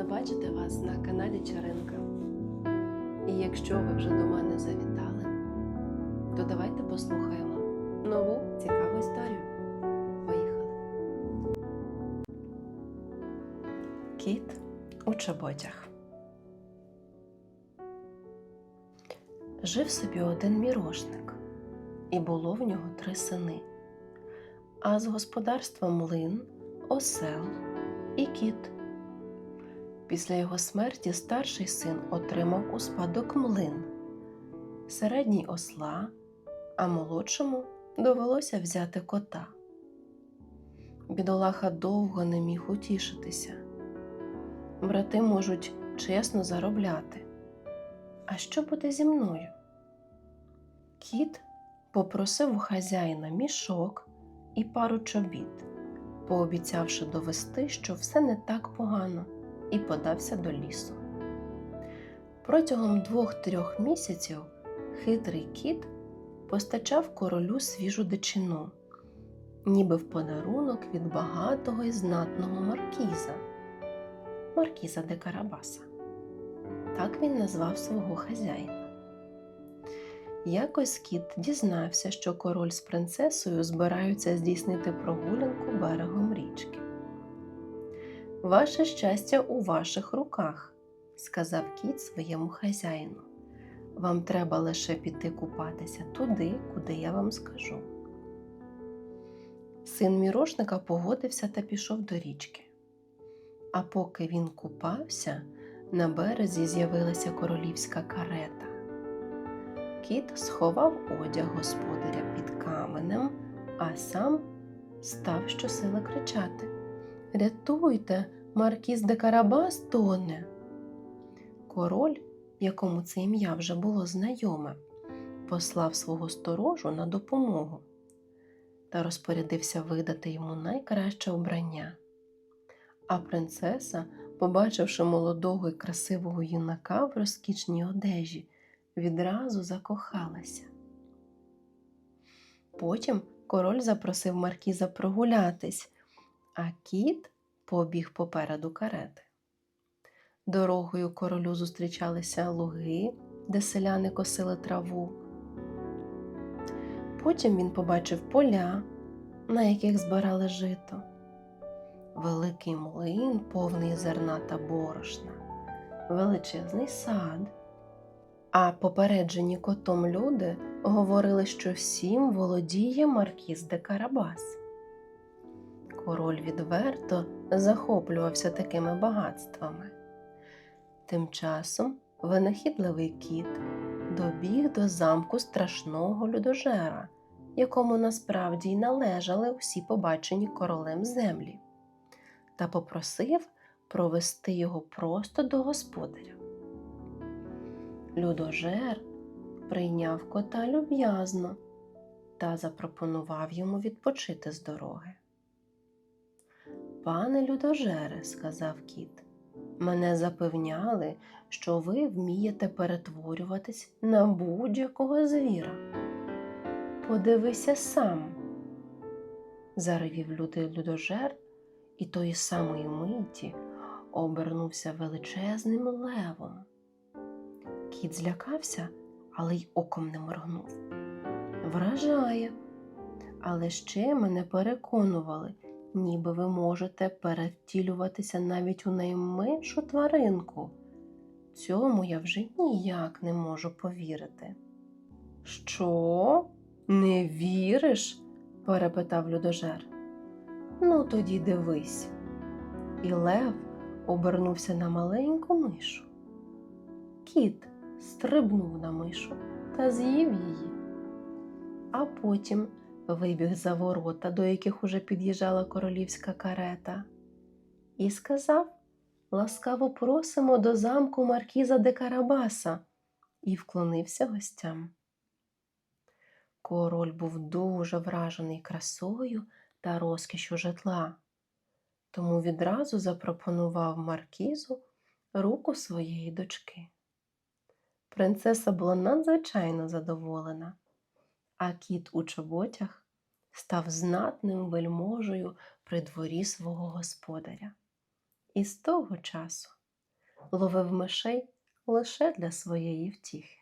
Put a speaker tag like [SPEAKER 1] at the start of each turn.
[SPEAKER 1] Рада бачити вас на каналі Чаринка. І якщо ви вже до мене завітали, то давайте послухаємо нову цікаву історію. Поїхали. Кіт у чоботях. Жив собі один мірошник, і було в нього три сини. А з господарства млин, осел і кіт. Після його смерті старший син отримав у спадок млин, середній осла, а молодшому довелося взяти кота. Бідолаха довго не міг утішитися. Брати можуть чесно заробляти. А що буде зі мною? Кіт попросив у хазяїна мішок і пару чобіт, пообіцявши довести, що все не так погано, і подався до лісу. Протягом двох-трьох місяців хитрий кіт постачав королю свіжу дичину, ніби в подарунок від багатого і знатного маркіза, маркіза де Карабаса. Так він назвав свого хазяїна. Якось кіт дізнався, що король з принцесою збираються здійснити прогулянку берегом річки. Ваше щастя у ваших руках, сказав кіт своєму хазяїну. Вам треба лише піти купатися туди, куди я вам скажу. Син мірошника погодився та пішов до річки. А поки він купався, на березі з'явилася королівська карета. Кіт сховав одяг господаря під каменем, а сам став щосили кричати Рятуйте, маркіз де Карабас тоне. Король, якому це ім'я вже було знайоме, послав свого сторожу на допомогу та розпорядився видати йому найкраще обрання. А принцеса, побачивши молодого і красивого юнака в розкішній одежі, відразу закохалася. Потім король запросив маркіза прогулятись, а кіт побіг попереду карети. Дорогою королю зустрічалися луги, де селяни косили траву. Потім він побачив поля, на яких збирали жито, великий млин, повний зерна та борошна, величезний сад. А попереджені котом люди говорили, що всім володіє маркіз де Карабас. Король відверто захоплювався такими багатствами. Тим часом винахідливий кіт добіг до замку страшного людожера, якому насправді й належали усі побачені королем землі, та попросив провести його просто до господаря. Людожер прийняв кота люб'язно та запропонував йому відпочити з дороги. Пане людожере, сказав кіт, мене запевняли, що ви вмієте перетворюватись на будь-якого звіра. Подивися сам, заревів лютий людожер, і тої самої миті обернувся величезним левом. Кіт злякався, але й оком не моргнув. Вражає, але ще мене переконували, ніби ви можете перевтілюватися навіть у найменшу тваринку. Цьому я вже ніяк не можу повірити. Що? Не віриш? перепитав людожер. Ну, тоді дивись. І Лев обернувся на маленьку мишу. Кіт стрибнув на мишу та з'їв її, а потім вибіг за ворота, до яких уже під'їжджала королівська карета, і сказав ласкаво просимо до замку маркіза де Карабаса і вклонився гостям. Король був дуже вражений красою та розкішю житла, тому відразу запропонував маркізу руку своєї дочки. Принцеса була надзвичайно задоволена, а кіт у чоботях став знатним вельможею при дворі свого господаря. І з того часу ловив мишей лише для своєї втіхи.